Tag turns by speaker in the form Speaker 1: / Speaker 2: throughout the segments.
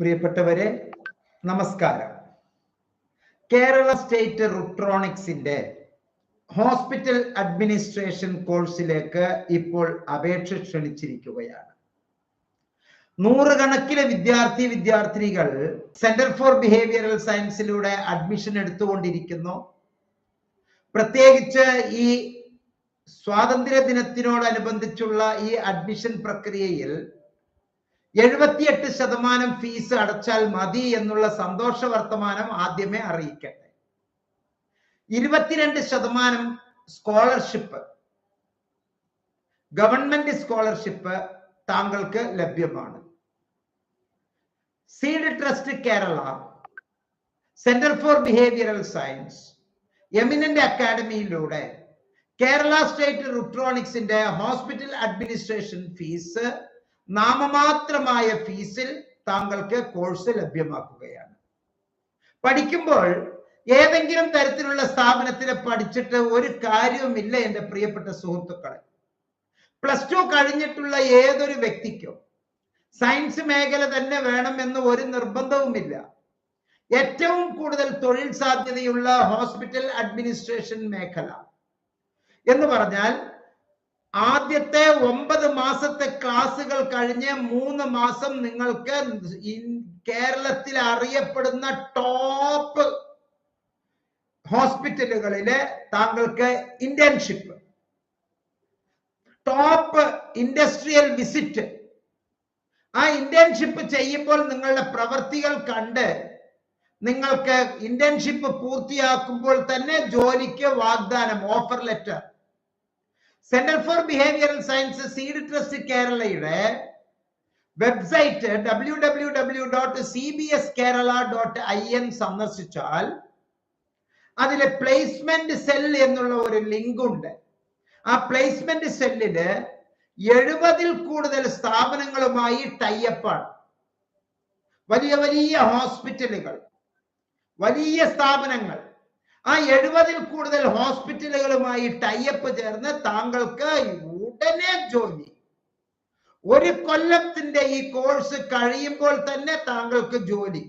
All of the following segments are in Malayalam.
Speaker 1: പ്രിയപ്പെട്ടവരെ നമസ്കാരം. കേരള സ്റ്റേറ്റ് റുട്രോണിക്സിന്റെ ഹോസ്പിറ്റൽ അഡ്മിനിസ്ട്രേഷൻ കോഴ്സിലേക്ക് ഇപ്പോൾ അപേക്ഷ ക്ഷണിച്ചിരിക്കുകയാണ്. നൂറുകണക്കിന് വിദ്യാർത്ഥി വിദ്യാർത്ഥിനികൾ സെന്റർ ഫോർ ബിഹേവിയറൽ സയൻസിലൂടെ അഡ്മിഷൻ എടുത്തുകൊണ്ടിരിക്കുന്നു. പ്രത്യേകിച്ച് ഈ സ്വാതന്ത്ര്യ ദിനത്തിനോടനുബന്ധിച്ചുള്ള ഈ അഡ്മിഷൻ പ്രക്രിയയിൽ എഴുപത്തിയെട്ട് ശതമാനം ഫീസ് അടച്ചാൽ മതി എന്നുള്ള സന്തോഷ വർത്തമാനം ആദ്യമേ അറിയിക്കട്ടെ. ഇരുപത്തിരണ്ട് ശതമാനം സ്കോളർഷിപ്പ് ഗവൺമെന്റ് സ്കോളർഷിപ്പ് താങ്കൾക്ക് ലഭ്യമാണ്. SEED trust Kerala centre for behavioural science eminent അക്കാഡമിയിലൂടെ Kerala state റുട്രോണിക്സിന്റെ ഹോസ്പിറ്റൽ അഡ്മിനിസ്ട്രേഷൻ ഫീസ് നാമമാത്രമായ ഫീസിൽ താങ്കൾക്ക് കോഴ്സ് ലഭ്യമാക്കുകയാണ്. പഠിക്കുമ്പോൾ ഏതെങ്കിലും തരത്തിലുള്ള സ്ഥാപനത്തിൽ പഠിച്ചിട്ട് ഒരു കാര്യവുമില്ല എന്റെ പ്രിയപ്പെട്ട സുഹൃത്തുക്കളെ. പ്ലസ് ടു കഴിഞ്ഞിട്ടുള്ള ഏതൊരു വ്യക്തിക്കും സയൻസ് മേഖല തന്നെ വേണമെന്ന് ഒരു നിർബന്ധവുമില്ല. ഏറ്റവും കൂടുതൽ തൊഴിൽ സാധ്യതയുള്ള ഹോസ്പിറ്റൽ അഡ്മിനിസ്ട്രേഷൻ മേഖല എന്ന് പറഞ്ഞാൽ ആദ്യത്തെ ഒമ്പത് മാസത്തെ ക്ലാസുകൾ കഴിഞ്ഞ് മൂന്ന് മാസം നിങ്ങൾക്ക് കേരളത്തിൽ അറിയപ്പെടുന്ന ടോപ്പ് ഹോസ്പിറ്റലുകളിലെ താങ്കൾക്ക് ഇന്റേൺഷിപ്പ്. Top industrial visit. ആ ഇന്റേൺഷിപ്പ് ചെയ്യുമ്പോൾ നിങ്ങളുടെ പ്രവൃത്തികൾ കണ്ട് നിങ്ങൾക്ക് ഇന്റേൺഷിപ്പ് പൂർത്തിയാക്കുമ്പോൾ തന്നെ ജോലിക്ക് വാഗ്ദാനം offer letter. Centre for behavioural science SEED trust കേരളയുടെ website W W W dot C B S Kerala dot I N സന്ദർശിച്ചാൽ അതിലെ പ്ലേസ്മെന്റ് സെൽ എന്നുള്ള ഒരു ലിങ്ക് ഉണ്ട്. ആ പ്ലേസ്മെന്റ് സെല്ലിൽ എഴുപതിൽ കൂടുതൽ സ്ഥാപനങ്ങളുമായി ടൈപ്പാണ് വലിയ വലിയ ഹോസ്പിറ്റലുകൾ വലിയ സ്ഥാപനങ്ങൾ ആ എഴുപതിൽ കൂടുതൽ ഹോസ്പിറ്റലുകളുമായി ടൈപ്പ് ചേർന്ന് താങ്കൾക്ക് ഉടനെ ജോലി. ഒരു കൊല്ലത്തിന്റെ ഈ കോഴ്സ് കഴിയുമ്പോൾ തന്നെ താങ്കൾക്ക് ജോലി.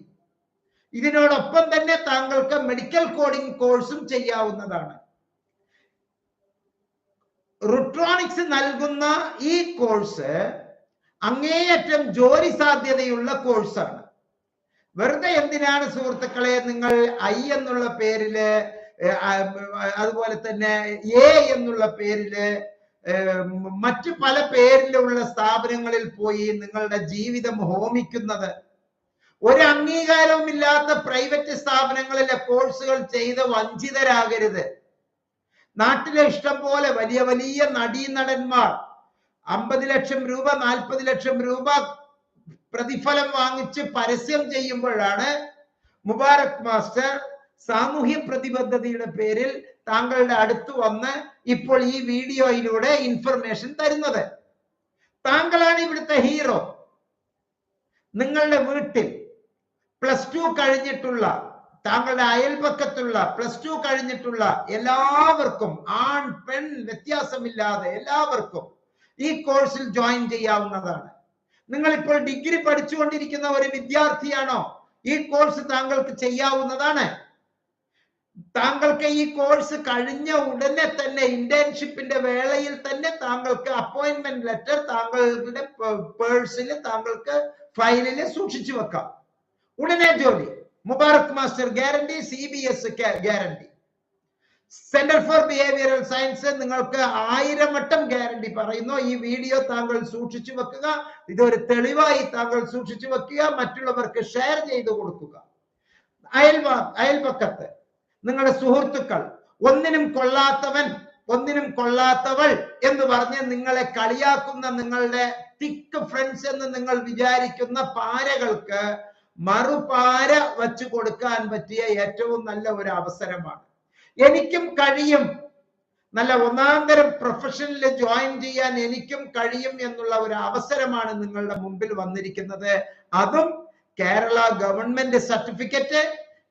Speaker 1: ഇതിനോടൊപ്പം തന്നെ താങ്കൾക്ക് മെഡിക്കൽ കോഡിംഗ് കോഴ്സും ചെയ്യാവുന്നതാണ്. റുട്രോണിക്സ് നൽകുന്ന ഈ കോഴ്സ് അങ്ങേയറ്റം ജോലി സാധ്യതയുള്ള കോഴ്സാണ് വെറുതെ എന്തിനാണ് സുഹൃത്തുക്കളെ നിങ്ങൾ ഐ എന്നുള്ള പേരിൽ അതുപോലെ തന്നെ എ എന്നുള്ള പേരിൽ മറ്റു പല പേരിലുള്ള സ്ഥാപനങ്ങളിൽ പോയി നിങ്ങളുടെ ജീവിതം ഹോമിക്കുന്നത്? ഒരു അംഗീകാരവും ഇല്ലാത്ത പ്രൈവറ്റ് സ്ഥാപനങ്ങളിലെ കോഴ്സുകൾ ചെയ്ത് വഞ്ചിതരാകരുത്. നാട്ടിലെ ഇഷ്ടം പോലെ വലിയ വലിയ നടീനടന്മാർ അമ്പത് ലക്ഷം രൂപ നാൽപ്പത് ലക്ഷം രൂപ പ്രതിഫലം വാങ്ങിച്ച് പരസ്യം ചെയ്യുമ്പോഴാണ് മുബാരക് മാസ്റ്റർ സാമൂഹ്യ പ്രതിബദ്ധതയുടെ പേരിൽ താങ്കളുടെ അടുത്ത് വന്ന് ഇപ്പോൾ ഈ വീഡിയോയിലൂടെ ഇൻഫർമേഷൻ തരുന്നത്. താങ്കളാണ് ഇവിടുത്തെ ഹീറോ നിങ്ങളുടെ വീട്ടിൽ പ്ലസ് ടു കഴിഞ്ഞിട്ടുള്ള താങ്കളുടെ അയൽപക്കത്തുള്ള പ്ലസ് ടു കഴിഞ്ഞിട്ടുള്ള എല്ലാവർക്കും ആൺ പെൺ വ്യത്യാസമില്ലാതെ എല്ലാവർക്കും ഈ കോഴ്സിൽ ജോയിൻ ചെയ്യാവുന്നതാണ്. നിങ്ങൾ ഇപ്പോൾ ഡിഗ്രി പഠിച്ചുകൊണ്ടിരിക്കുന്ന ഒരു വിദ്യാർത്ഥിയാണോ? ഈ കോഴ്സ് താങ്കൾക്ക് ചെയ്യാവുന്നതാണ്. താങ്കൾക്ക് ഈ കോഴ്സ് കഴിഞ്ഞ ഉടനെ തന്നെ ഇന്റേൺഷിപ്പിന്റെ വേളയിൽ തന്നെ താങ്കൾക്ക് അപ്പോയിന്റ്മെന്റ് ലെറ്റർ താങ്കളുടെ പേഴ്സിൽ താങ്കൾക്ക് ഫയലിൽ സൂക്ഷിച്ചു വെക്കാം. ഉടനെ ജോലി. Mubarak master guarantee C B S guarantee centre for behavioural science നിങ്ങൾക്ക് ആയിരം വട്ടം ഗ്യാരണ്ടി പറയുന്നു. ഈ വീഡിയോ താങ്കൾ സൂക്ഷിച്ചു വെക്കുക. ഇതൊരു തെളിവായി താങ്കൾ സൂക്ഷിച്ചു വെക്കുക. മറ്റുള്ളവർക്ക് ഷെയർ ചെയ്തു കൊടുക്കുക. അയൽവാ അയൽപക്കത്ത് നിങ്ങളുടെ സുഹൃത്തുക്കൾ ഒന്നിനും കൊള്ളാത്തവൻ ഒന്നിനും കൊള്ളാത്തവൾ എന്ന് പറഞ്ഞ് നിങ്ങളെ കളിയാക്കുന്ന നിങ്ങളുടെ തിക്ക് ഫ്രണ്ട്സ് എന്ന് നിങ്ങൾ വിചാരിക്കുന്ന പാരകൾക്ക് മറുപാര വച്ചു കൊടുക്കാൻ പറ്റിയ ഏറ്റവും നല്ല ഒരു അവസരമാണ്. എനിക്കും കഴിയും. നല്ല ഒന്നാം തരം പ്രൊഫഷനിൽ ജോയിൻ ചെയ്യാൻ എനിക്കും കഴിയും എന്നുള്ള ഒരു അവസരമാണ് നിങ്ങളുടെ മുമ്പിൽ വന്നിരിക്കുന്നത്. അതും Kerala government certificate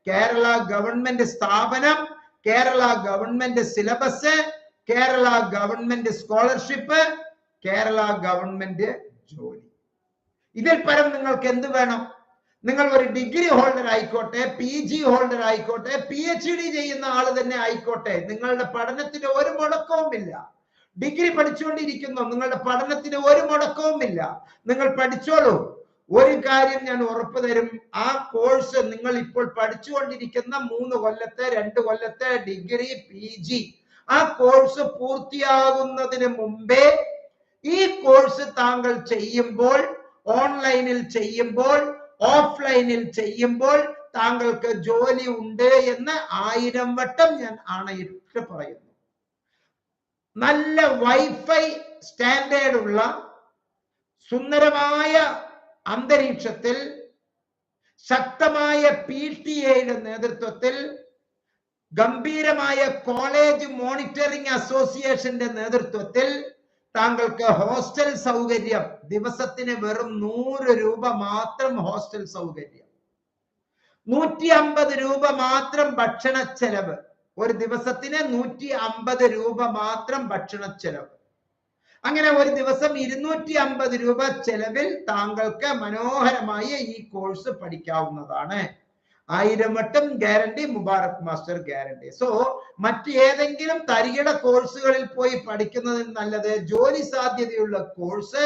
Speaker 1: Kerala government സ്ഥാപനം Kerala government syllabus Kerala government scholarship Kerala government ജോലി. ഇതിൽ പരം നിങ്ങൾക്ക് എന്ത് വേണം? നിങ്ങൾ ഒരു ഡിഗ്രി ഹോൾഡർ ആയിക്കോട്ടെ പി ജി ഹോൾഡർ ആയിക്കോട്ടെ പി എച്ച് ഡി ചെയ്യുന്ന ആൾ തന്നെ ആയിക്കോട്ടെ. നിങ്ങളുടെ പഠനത്തിന് ഒരു മുടക്കവുമില്ല. ഡിഗ്രി പഠിച്ചുകൊണ്ടിരിക്കുന്നു നിങ്ങളുടെ പഠനത്തിന് ഒരു മുടക്കവുമില്ല. നിങ്ങൾ പഠിച്ചോളൂ. ഒരു കാര്യം ഞാൻ ഉറപ്പ് തരും. ആ കോഴ്സ് നിങ്ങൾ ഇപ്പോൾ പഠിച്ചുകൊണ്ടിരിക്കുന്ന മൂന്ന് കൊല്ലത്തെ രണ്ട് കൊല്ലത്തെ ഡിഗ്രി പി ജി ആ കോഴ്സ് പൂർത്തിയാകുന്നതിന് മുമ്പേ ഈ കോഴ്സ് താങ്കൾ ചെയ്യുമ്പോൾ ഓൺലൈനിൽ ചെയ്യുമ്പോൾ ഓഫ്ലൈനിൽ ചെയ്യുമ്പോൾ താങ്കൾക്ക് ജോലി ഉണ്ട് എന്ന് ആയിരം വട്ടം ഞാൻ ആണയിട്ട് പറയുന്നു. നല്ല വൈഫൈ സ്റ്റാൻഡേർഡ് ഉള്ള സുന്ദരമായ അന്തരീക്ഷത്തിൽ ശക്തമായ പി ടി എയുടെ നേതൃത്വത്തിൽ ഗംഭീരമായ കോളേജ് മോണിറ്ററിംഗ് അസോസിയേഷന്റെ നേതൃത്വത്തിൽ താങ്കൾക്ക് ഹോസ്റ്റൽ സൗകര്യം. ദിവസത്തിന് വെറും നൂറ് രൂപ മാത്രം ഹോസ്റ്റൽ സൗകര്യം. നൂറ്റി അമ്പത് രൂപ മാത്രം ഭക്ഷണ ചെലവ്. ഒരു ദിവസത്തിന് നൂറ്റി അമ്പത് രൂപ മാത്രം ഭക്ഷണ ചെലവ്. അങ്ങനെ ഒരു ദിവസം ഇരുന്നൂറ്റി അമ്പത് രൂപ ചെലവിൽ താങ്കൾക്ക് മനോഹരമായ ഈ കോഴ്സ് പഠിക്കാവുന്നതാണ്. ആയിരം വട്ടം guarantee Mubarak master guarantee. So മറ്റ് ഏതെങ്കിലും തരികിട കോഴ്സുകളിൽ പോയി പഠിക്കുന്നതിന് നല്ലത് ജോലി സാധ്യതയുള്ള കോഴ്സ്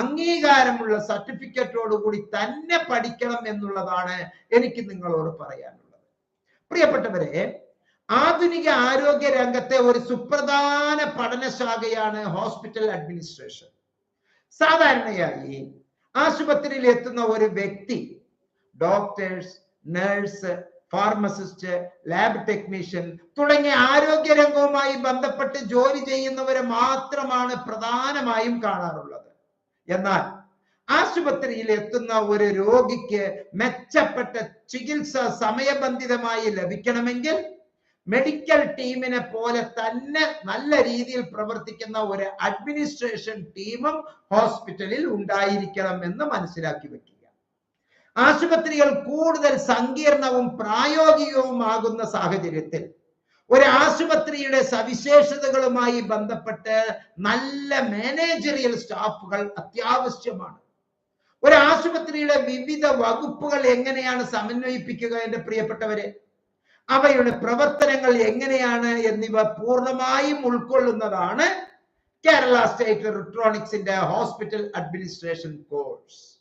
Speaker 1: അംഗീകാരമുള്ള സർട്ടിഫിക്കറ്റോട് കൂടി തന്നെ പഠിക്കണം എന്നുള്ളതാണ് എനിക്ക് നിങ്ങളോട് പറയാനുള്ളത്. പ്രിയപ്പെട്ടവരെ ആധുനിക ആരോഗ്യ രംഗത്തെ ഒരു സുപ്രധാന പഠനശാഖയാണ് ഹോസ്പിറ്റൽ അഡ്മിനിസ്ട്രേഷൻ. സാധാരണയായി ആശുപത്രിയിൽ എത്തുന്ന ഒരു വ്യക്തി doctors nurse pharmacist lab technician തുടങ്ങിയ ആരോഗ്യ രംഗവുമായി ബന്ധപ്പെട്ട് ജോലി ചെയ്യുന്നവരെ മാത്രമാണ് പ്രധാനമായും കാണാറുള്ളത്. എന്നാൽ ആശുപത്രിയിൽ എത്തുന്ന ഒരു രോഗിക്ക് മെച്ചപ്പെട്ട ചികിത്സ സമയബന്ധിതമായി ലഭിക്കണമെങ്കിൽ മെഡിക്കൽ ടീമിനെ പോലെ തന്നെ നല്ല രീതിയിൽ പ്രവർത്തിക്കുന്ന ഒരു അഡ്മിനിസ്ട്രേഷൻ ടീമും ഹോസ്പിറ്റലിൽ ഉണ്ടായിരിക്കണം എന്ന് മനസ്സിലാക്കി വെക്കുക. ആശുപത്രികൾ കൂടുതൽ സങ്കീർണവും പ്രായോഗികവുമാകുന്ന സാഹചര്യത്തിൽ ഒരു ആശുപത്രിയുടെ സവിശേഷതകളുമായി ബന്ധപ്പെട്ട് നല്ല മാനേജറിയൽ സ്റ്റാഫുകൾ അത്യാവശ്യമാണ്. ഒരു ആശുപത്രിയുടെ വിവിധ വകുപ്പുകൾ എങ്ങനെയാണ് സമന്വയിപ്പിക്കുക എന്റെ പ്രിയപ്പെട്ടവരെ? അവയുടെ പ്രവർത്തനങ്ങൾ എങ്ങനെയാണ് എന്നിവ പൂർണമായും ഉൾക്കൊള്ളുന്നതാണ് Kerala state ഇലക്ട്രോണിക്സിന്റെ hospital administration course.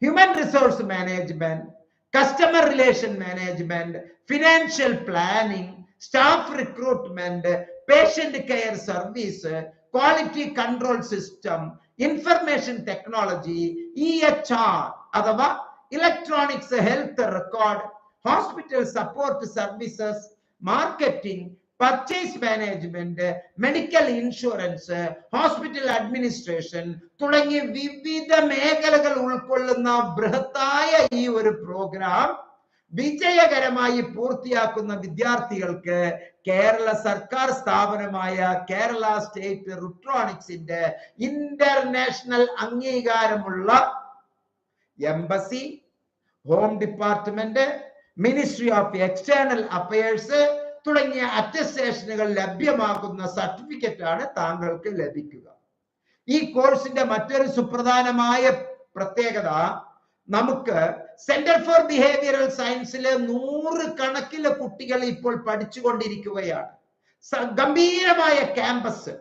Speaker 1: human resource management, customer relation management, financial planning, staff recruitment, patient care service, quality control system, information technology, EHR, adava, electronics health record, hospital support services, marketing, purchase management medical insurance hospital administration തുടങ്ങിയ വിവിധ മേഖലകൾ ഉൾക്കൊള്ളുന്ന ബൃഹത്തായ ഈ ഒരു പ്രോഗ്രാം വിജയകരമായി പൂർത്തിയാക്കുന്ന വിദ്യാർത്ഥികൾക്ക് കേരള സർക്കാർ സ്ഥാപനമായ കേരള സ്റ്റേറ്റ് റിട്രോണിക്സിന്റെ ഇന്റർനാഷണൽ അംഗീകാരമുള്ള embassy home department ministry of external affairs തുടങ്ങിയ അറ്റസ്റ്റേഷനുകൾ ലഭ്യമാക്കുന്ന സർട്ടിഫിക്കറ്റ് ആണ് താങ്കൾക്ക് ലഭിക്കുക. ഈ കോഴ്സിന്റെ മറ്റൊരു സുപ്രധാനമായ പ്രത്യേകത നമുക്ക് സെന്റർ ഫോർ ബിഹേവിയറൽ സയൻസിലെ നൂറ് കണക്കിലെ കുട്ടികൾ ഇപ്പോൾ പഠിച്ചുകൊണ്ടിരിക്കുകയാണ്. ഗംഭീരമായ ക്യാമ്പസ്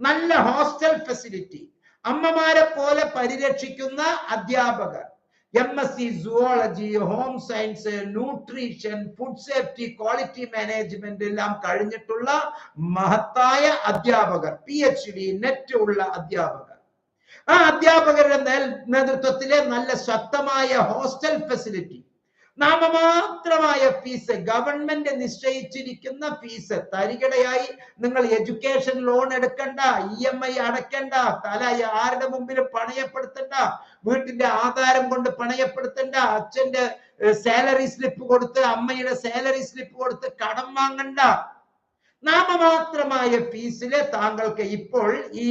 Speaker 1: നല്ല ഹോസ്റ്റൽ ഫെസിലിറ്റി അമ്മമാരെ പോലെ പരിരക്ഷിക്കുന്ന അധ്യാപകർ M S C zoology home science nutrition food safety quality management എല്ലാം കഴിഞ്ഞിട്ടുള്ള മഹത്തായ അധ്യാപകർ പി എച്ച് ഡി നെറ്റ് ഉള്ള അധ്യാപകർ. ആ അധ്യാപകരുടെ നേതൃത്വത്തിലെ നല്ല ശക്തമായ ഹോസ്റ്റൽ ഫെസിലിറ്റി നാമമാത്രമായ ഫീസ് ഗവൺമെന്റ് നിശ്ചയിച്ചിരിക്കുന്ന ഫീസ് തരികിടയായി നിങ്ങൾ എഡ്യൂക്കേഷൻ ലോൺ എടുക്കണ്ട ഇ എം ഐ അടയ്ക്കണ്ട തല ആരുടെ മുമ്പിൽ പണയപ്പെടുത്തണ്ട വീട്ടിന്റെ ആധാരം കൊണ്ട് പണയപ്പെടുത്തണ്ട അച്ഛന്റെ സാലറി സ്ലിപ്പ് കൊടുത്ത് അമ്മയുടെ സാലറി സ്ലിപ്പ് കൊടുത്ത് കടം വാങ്ങണ്ട. നാമമാത്രമായ ഫീസിൽ താങ്കൾക്ക് ഇപ്പോൾ ഈ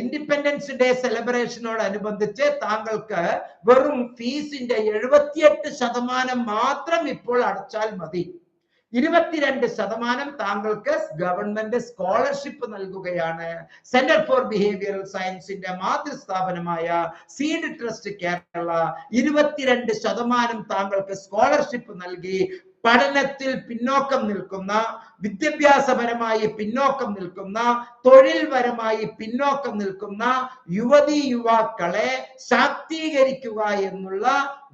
Speaker 1: ഇൻഡിപെൻഡൻസ് ഡേ സെലിബ്രേഷനോടനുബന്ധിച്ച് താങ്കൾക്ക് വെറും ഫീസിന്റെ എഴുപത്തിയെട്ട് ശതമാനം മാത്രം ഇപ്പോൾ അടച്ചാൽ മതി. ഇരുപത്തിരണ്ട് ശതമാനം താങ്കൾക്ക് ഗവൺമെന്റ് സ്കോളർഷിപ്പ് നൽകുകയാണ്. സെന്റർ ഫോർ ബിഹേവിയറൽ സയൻസിന്റെ മാതൃസ്ഥാപനമായ സീഡ് ട്രസ്റ്റ് കേരള ഇരുപത്തിരണ്ട് ശതമാനം താങ്കൾക്ക് സ്കോളർഷിപ്പ് നൽകി. പഠനത്തിൽ പിന്നോക്കം നിൽക്കുന്ന വിദ്യാഭ്യാസപരമായി പിന്നോക്കം നിൽക്കുന്ന തൊഴിൽപരമായി പിന്നോക്കം നിൽക്കുന്ന യുവതി യുവാക്കളെ ശാക്തീകരിക്കുക എന്നുള്ള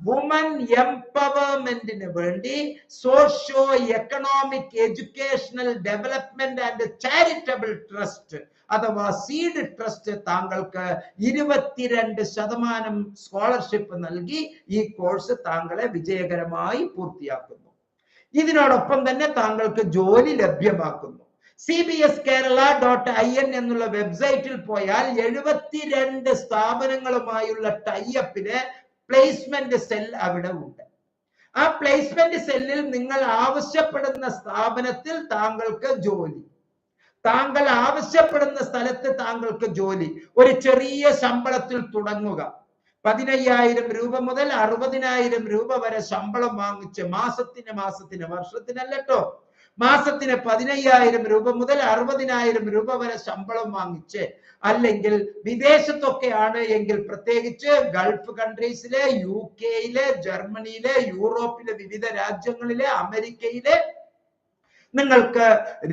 Speaker 1: വുമൻ എംപവർമെന്റിന് വേണ്ടി socio economic educational development and charitable trust അഥവാ സീഡ് ട്രസ്റ്റ് താങ്കൾക്ക് ഇരുപത്തിരണ്ട് ശതമാനം സ്കോളർഷിപ്പ് നൽകി ഈ കോഴ്സ് താങ്കളെ വിജയകരമായി പൂർത്തിയാക്കുന്നു. ഇതിനോടൊപ്പം തന്നെ താങ്കൾക്ക് ജോലി ലഭ്യമാക്കുന്നു. C B S Kerala dot I N എന്നുള്ള വെബ്സൈറ്റിൽ പോയാൽ എഴുപത്തിരണ്ട് സ്ഥാപനങ്ങളുമായുള്ള ടൈഅപ്പിന് പ്ലേസ്മെന്റ് സെൽ അവിടെ ഉണ്ട്. ആ പ്ലേസ്മെന്റ് സെല്ലിൽ നിങ്ങൾ ആവശ്യപ്പെടുന്ന സ്ഥാപനത്തിൽ താങ്കൾക്ക് ജോലി. താങ്കൾ ആവശ്യപ്പെടുന്ന സ്ഥലത്ത് താങ്കൾക്ക് ജോലി. ഒരു ചെറിയ ശമ്പളത്തിൽ തുടങ്ങുക. പതിനയ്യായിരം രൂപ മുതൽ അറുപതിനായിരം രൂപ വരെ ശമ്പളം വാങ്ങിച്ച് മാസത്തിന് മാസത്തിന് വർഷത്തിനല്ലോ മാസത്തിന് പതിനയ്യായിരം രൂപ മുതൽ അറുപതിനായിരം രൂപ വരെ ശമ്പളം വാങ്ങിച്ച് അല്ലെങ്കിൽ വിദേശത്തൊക്കെയാണ് എങ്കിൽ പ്രത്യേകിച്ച് ഗൾഫ് കൺട്രീസിലെ യു കെയിലെ ജർമ്മനിയിലെ യൂറോപ്പിലെ വിവിധ രാജ്യങ്ങളിലെ അമേരിക്കയിലെ നിങ്ങൾക്ക്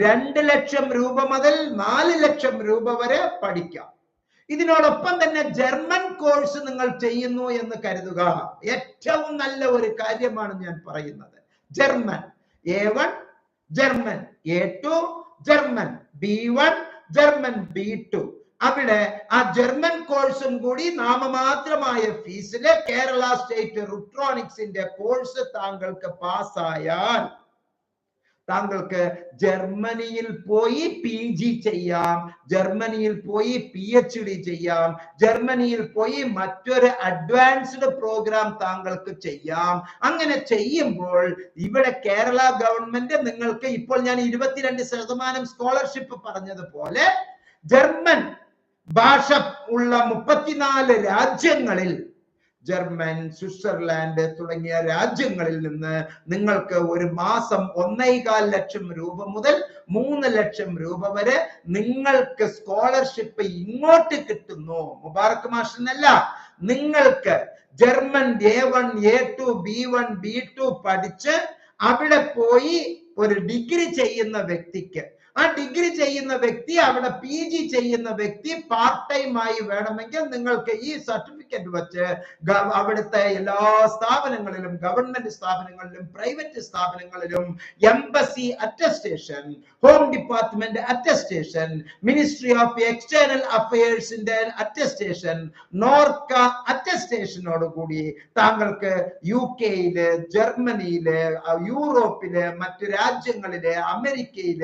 Speaker 1: രണ്ട് ലക്ഷം രൂപ മുതൽ നാല് ലക്ഷം രൂപ വരെ പഠിക്കാം. ഇതിനോടൊപ്പം തന്നെ ജർമ്മൻ കോഴ്സ് നിങ്ങൾ ചെയ്യുന്നു എന്ന് കരുതുക. ഏറ്റവും നല്ല ഒരു കാര്യമാണ് ഞാൻ പറയുന്നത്. German A one German A two German B one German B two അവിടെ ആ ജർമ്മൻ കോഴ്സും കൂടി നാമമാത്രമായ ഫീസിൽ കേരള സ്റ്റേറ്റ് റുട്രോണിക്സിന്റെ കോഴ്സ് താങ്കൾക്ക് പാസ്സായാൽ താങ്കൾക്ക് ജർമ്മനിയിൽ പോയി പി ജി ചെയ്യാം ജർമ്മനിയിൽ പോയി പി എച്ച് ഡി ചെയ്യാം ജർമ്മനിയിൽ പോയി മറ്റൊരു അഡ്വാൻസ്ഡ് പ്രോഗ്രാം താങ്കൾക്ക് ചെയ്യാം. അങ്ങനെ ചെയ്യുമ്പോൾ ഇവിടെ കേരള ഗവൺമെന്റ് നിങ്ങൾക്ക് ഇപ്പോൾ ഞാൻ ഇരുപത്തിരണ്ട് ശതമാനം സ്കോളർഷിപ്പ് പറഞ്ഞതുപോലെ ജർമ്മൻ ഭാഷ ഉള്ള മുപ്പത്തിനാല് രാജ്യങ്ങളിൽ ജർമ്മൻ സ്വിറ്റ്സർലാൻഡ് തുടങ്ങിയ രാജ്യങ്ങളിൽ നിന്ന് നിങ്ങൾക്ക് ഒരു മാസം ഒന്നേകാൽ ലക്ഷം രൂപ മുതൽ മൂന്ന് ലക്ഷം രൂപ വരെ നിങ്ങൾക്ക് സ്കോളർഷിപ്പ് ഇങ്ങോട്ട് കിട്ടുന്നു. മുബാറക് മാഷിനല്ല നിങ്ങൾക്ക് German A one A two B one B two പഠിച്ച് അവിടെ പോയി ഒരു ഡിഗ്രി ചെയ്യുന്ന വ്യക്തിക്ക്. ആ ഡിഗ്രി ചെയ്യുന്ന വ്യക്തി അവിടെ പി ജി ചെയ്യുന്ന വ്യക്തി പാർട്ട് ടൈം ആയി വേണമെങ്കിൽ നിങ്ങൾക്ക് ഈ സർട്ടിഫിക്കറ്റ് വെച്ച് ഗ- അവിടുത്തെ എല്ലാ സ്ഥാപനങ്ങളിലും ഗവൺമെന്റ് സ്ഥാപനങ്ങളിലും പ്രൈവറ്റ് സ്ഥാപനങ്ങളിലും embassy attestation home department attestation ministry of external അഫയേഴ്സിന്റെ attestation NORKA അറ്റസ്റ്റേഷനോട് കൂടി താങ്കൾക്ക് യു കെയിൽ ജർമ്മനിയിൽ യൂറോപ്പിൽ മറ്റു രാജ്യങ്ങളിൽ അമേരിക്കയിൽ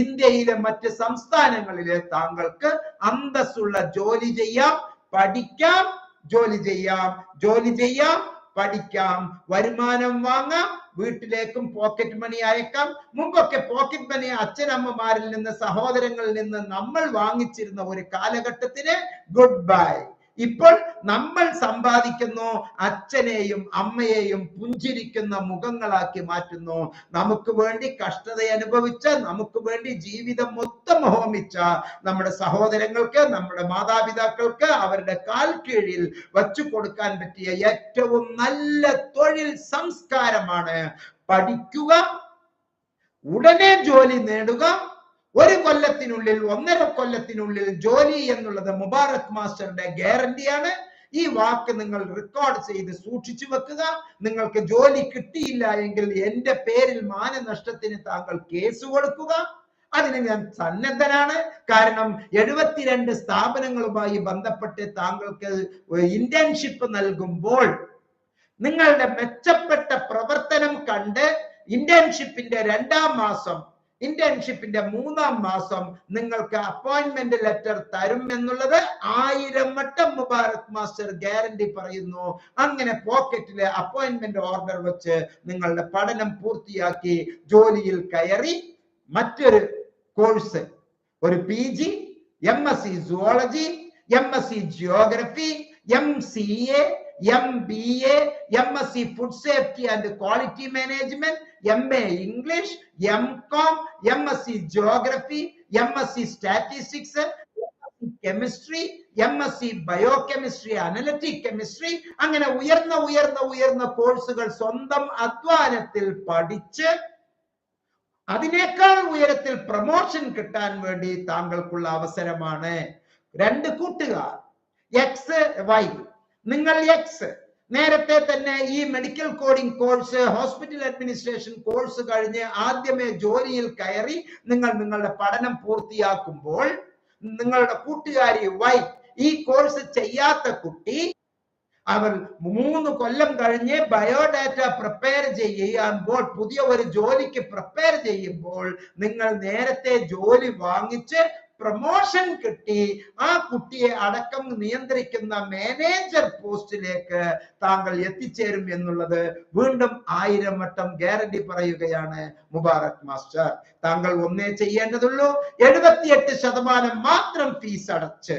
Speaker 1: ഇന്ത്യയിലെ മറ്റ് സംസ്ഥാനങ്ങളിൽ താങ്കൾക്ക് അന്തസ്സുള്ള ജോലി ചെയ്യാം പഠിക്കാം ജോലി ചെയ്യാം. ജോലി ചെയ്യാം പഠിക്കാം. വരുമാനം വാങ്ങാം വീട്ടിലേക്കും പോക്കറ്റ് മണി അയക്കാം. മുമ്പൊക്കെ പോക്കറ്റ് മണി അച്ഛനമ്മമാരിൽ നിന്ന് സഹോദരങ്ങളിൽ നിന്ന് നമ്മൾ വാങ്ങിച്ചിരുന്ന ഒരു കാലഘട്ടത്തിന് ഗുഡ് ബൈ ഇപ്പോൾ നമ്മൾ സമ്പാദിക്കുന്നു അച്ഛനെയും അമ്മയെയും പുഞ്ചിരിക്കുന്ന മുഖങ്ങളാക്കി മാറ്റുന്നു. നമുക്ക് വേണ്ടി കഷ്ടത അനുഭവിച്ച നമുക്ക് വേണ്ടി ജീവിതം മൊത്തം ഹോമിച്ച നമ്മുടെ സഹോദരങ്ങൾക്ക് നമ്മുടെ മാതാപിതാക്കൾക്ക് അവരുടെ കാൽ കീഴിൽ വച്ചു കൊടുക്കാൻ പറ്റിയ ഏറ്റവും നല്ല തൊഴിൽ സംസ്കാരമാണ് പഠിക്കുക ഉടനെ ജോലി നേടുക ഒരു കൊല്ലത്തിനുള്ളിൽ ഒന്നര കൊല്ലത്തിനുള്ളിൽ ജോലി എന്നുള്ളത് മുബാറക് മാസ്റ്ററുടെ ഗ്യാരണ്ടിയാണ്. ഈ വാക്ക് നിങ്ങൾ റെക്കോർഡ് ചെയ്ത് സൂക്ഷിച്ചു വെക്കുക. നിങ്ങൾക്ക് ജോലി കിട്ടിയില്ല എങ്കിൽ എന്റെ പേരിൽ മാനനഷ്ടത്തിന് താങ്കൾ കേസ് കൊടുക്കുക. അതിന് ഞാൻ സന്നദ്ധനാണ്. കാരണം എഴുപത്തിരണ്ട് സ്ഥാപനങ്ങളുമായി ബന്ധപ്പെട്ട് താങ്കൾക്ക് ഇന്റേൺഷിപ്പ് നൽകുമ്പോൾ നിങ്ങളുടെ മെച്ചപ്പെട്ട പ്രവർത്തനം കണ്ട് ഇന്റേൺഷിപ്പിന്റെ രണ്ടാം മാസം ഇന്റേൺഷിപ്പിന്റെ മൂന്നാം മാസം നിങ്ങൾക്ക് അപ്പോയിന്റ്മെന്റ് ലെറ്റർ തരും എന്നുള്ളത് ആയിരം വട്ടം മുബാറക് മാസ്റ്റർ ഗ്യാരണ്ടി പറയുന്നു. അങ്ങനെ പോക്കറ്റിലെ അപ്പോയിന്റ്മെന്റ് ഓർഡർ വെച്ച് നിങ്ങളുടെ പഠനം പൂർത്തിയാക്കി ജോലിയിൽ കയറി മറ്റൊരു കോഴ്സ് ഒരു P G M S C zoology M S C geography M C A M B A M S C food safety and quality management M A English M com M S C geography M S C statistics chemistry M S C bio chemistry analytic chemistry അങ്ങനെ ഉയർന്ന ഉയർന്ന ഉയർന്ന കോഴ്സുകൾ സ്വന്തം അധ്വാനത്തിൽ പഠിച്ച് അതിനേക്കാൾ ഉയരത്തിൽ പ്രൊമോഷൻ കിട്ടാൻ വേണ്ടി താങ്കൾക്കുള്ള അവസരമാണ്. രണ്ട് കൂട്ടുകാർ എക്സ് വൈ നിങ്ങൾ എക്സ് നേരത്തെ തന്നെ ഈ medical coding course hospital administration course കഴിഞ്ഞ് ആദ്യമേ ജോലിയിൽ കയറി നിങ്ങൾ നിങ്ങളുടെ പഠനം പൂർത്തിയാക്കുമ്പോൾ നിങ്ങളുടെ കൂട്ടുകാരി വൈ ഈ കോഴ്സ് ചെയ്യാത്ത കുട്ടി അവർ മൂന്ന് കൊല്ലം കഴിഞ്ഞ് ബയോഡാറ്റ പ്രിപ്പയർ ചെയ്യുമ്പോൾ പുതിയ ഒരു ജോലിക്ക് പ്രിപ്പയർ ചെയ്യുമ്പോൾ നിങ്ങൾ നേരത്തെ ജോലി വാങ്ങിച്ച് പ്രൊമോഷൻ കിട്ടി ആ കുട്ടിയെ അടക്കം നിയന്ത്രിക്കുന്ന മാനേജർ പോസ്റ്റിലേക്ക് താങ്കൾ എത്തിച്ചേരും എന്നുള്ളത് വീണ്ടും ആയിരം വട്ടം ഗ്യാരണ്ടി പറയുകയാണ് മുബാറക് മാസ്റ്റർ. താങ്കൾ ഒന്നേ ചെയ്യേണ്ടതുള്ളൂ. എഴുപത്തിയെട്ട് ശതമാനം മാത്രം ഫീസ് അടച്ച്.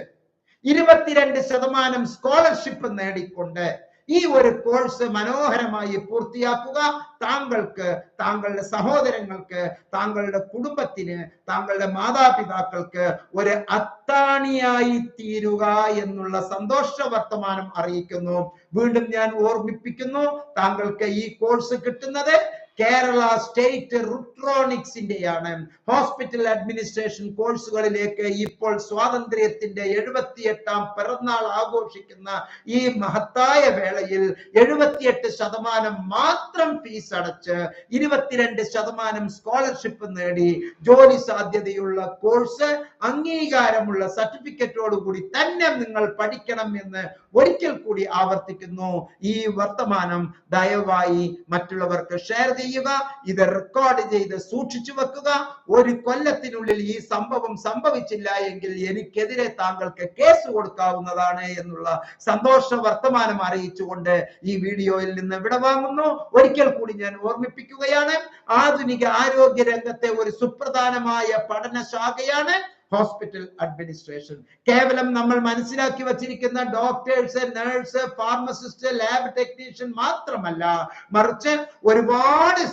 Speaker 1: ഇരുപത്തിരണ്ട് ശതമാനം സ്കോളർഷിപ്പ് നേടിക്കൊണ്ട് ഈ ഒരു കോഴ്സ് മനോഹരമായി പൂർത്തിയാക്കുക. താങ്കൾക്ക് താങ്കളുടെ സഹോദരങ്ങൾക്ക് താങ്കളുടെ കുടുംബത്തിന് താങ്കളുടെ മാതാപിതാക്കൾക്ക് ഒരു അത്താണിയായി തീരുക എന്നുള്ള സന്തോഷ വർത്തമാനം അറിയിക്കുന്നു. വീണ്ടും ഞാൻ ഓർമ്മിപ്പിക്കുന്നു താങ്കൾക്ക് ഈ കോഴ്സ് കിട്ടുന്നത് കേരള സ്റ്റേറ്റ് റുട്രോണിക്സിന്റെയാണ് ഹോസ്പിറ്റൽ അഡ്മിനിസ്ട്രേഷൻ കോഴ്സുകളിലേക്ക് ഇപ്പോൾ സ്വാതന്ത്ര്യത്തിന്റെ എഴുപത്തിയെട്ടാം പിറന്നാൾ ആഘോഷിക്കുന്ന ഈ മഹത്തായ വേളയിൽ എഴുപത്തിയെട്ട് ശതമാനം മാത്രം ഫീസ് അടച്ച് ഇരുപത്തിരണ്ട് ശതമാനം സ്കോളർഷിപ്പ് നേടി ജോലി സാധ്യതയുള്ള കോഴ്സ് അംഗീകാരമുള്ള സർട്ടിഫിക്കറ്റോട് കൂടി തന്നെ നിങ്ങൾ പഠിക്കണം എന്ന് ഒരിക്കൽ കൂടി ആവർത്തിക്കുന്നു. ഈ വർത്തമാനം ദയവായി മറ്റുള്ളവർക്ക് ഷെയർ ചെയ്യുക. ഇത് റെക്കോർഡ് ചെയ്ത് സൂക്ഷിച്ചു വെക്കുക. ഒരു കൊല്ലത്തിനുള്ളിൽ ഈ സംഭവം സംഭവിച്ചില്ല എങ്കിൽ എനിക്കെതിരെ താങ്കൾക്ക് കേസ് കൊടുക്കാവുന്നതാണ് എന്നുള്ള സന്തോഷ വർത്തമാനം അറിയിച്ചുകൊണ്ട് ഈ വീഡിയോയിൽ നിന്ന് വിട വാങ്ങുന്നു. ഒരിക്കൽ കൂടി ഞാൻ ഓർമ്മിപ്പിക്കുകയാണ്. ആധുനിക ആരോഗ്യ രംഗത്തെ ഒരു സുപ്രധാനമായ പഠന ശാഖയാണ് ഹോസ്പിറ്റൽ അഡ്മിനിസ്ട്രേഷൻ കേവലം നമ്മൾ മനസ്സിലാക്കി വച്ചിരിക്കുന്ന doctors nurse pharmacist lab technician മാത്രമല്ല മറിച്ച് ഒരുപാട്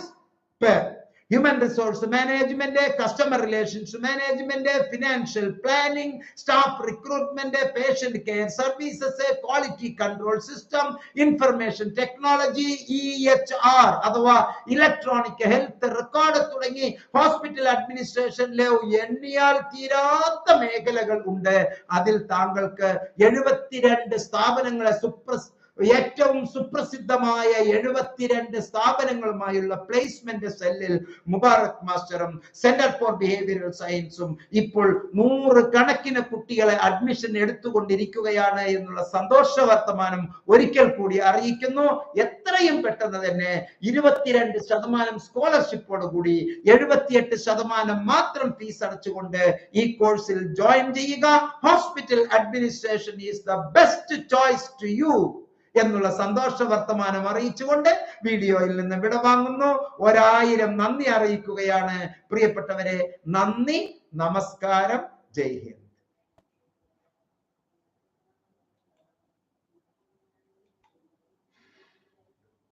Speaker 1: പേർ human resource management customer relations management financial planning staff recruitment patient care services quality control system information technology E H R അഥവാ ഇലക്ട്രോണിക് ഹെൽത്ത് റെക്കോർഡ് തുടങ്ങി ഹോസ്പിറ്റൽ അഡ്മിനിസ്ട്രേഷനിലെ എണ്ണിയാൽ തീരാത്ത മേഖലകൾ ഉണ്ട്. അതിൽ താങ്കൾക്ക് എഴുപത്തിരണ്ട് സ്ഥാപനങ്ങളെ സുപ്രസ് ഏറ്റവും സുപ്രസിദ്ധമായ എഴുപത്തിരണ്ട് സ്ഥാപനങ്ങളുമായുള്ള പ്ലേസ്മെന്റ് സെല്ലിൽ മുബാറക് മാസ്റ്ററും സെന്റർ ഫോർ ബിഹേവിയറൽ സയൻസും ഇപ്പോൾ നൂറ് കണക്കിന് കുട്ടികളെ അഡ്മിഷൻ എടുത്തുകൊണ്ടിരിക്കുകയാണ് എന്നുള്ള സന്തോഷ വർത്തമാനം ഒരിക്കൽ കൂടി അറിയിക്കുന്നു. എത്രയും പെട്ടെന്ന് തന്നെ ഇരുപത്തിരണ്ട് ശതമാനം സ്കോളർഷിപ്പോട് കൂടി എഴുപത്തിയെട്ട് ശതമാനം മാത്രം ഫീസ് അടച്ചുകൊണ്ട് ഈ കോഴ്സിൽ ജോയിൻ ചെയ്യുക. Hospital administration is the best choice to you എന്നുള്ള സന്തോഷ വർത്തമാനം അറിയിച്ചുകൊണ്ട് വീഡിയോയിൽ നിന്ന് വിട വാങ്ങുന്നു. ഒരായിരം നന്ദി അറിയിക്കുകയാണ്. പ്രിയപ്പെട്ടവരെ നന്ദി നമസ്കാരം. ജയ് ഹിന്ദ്.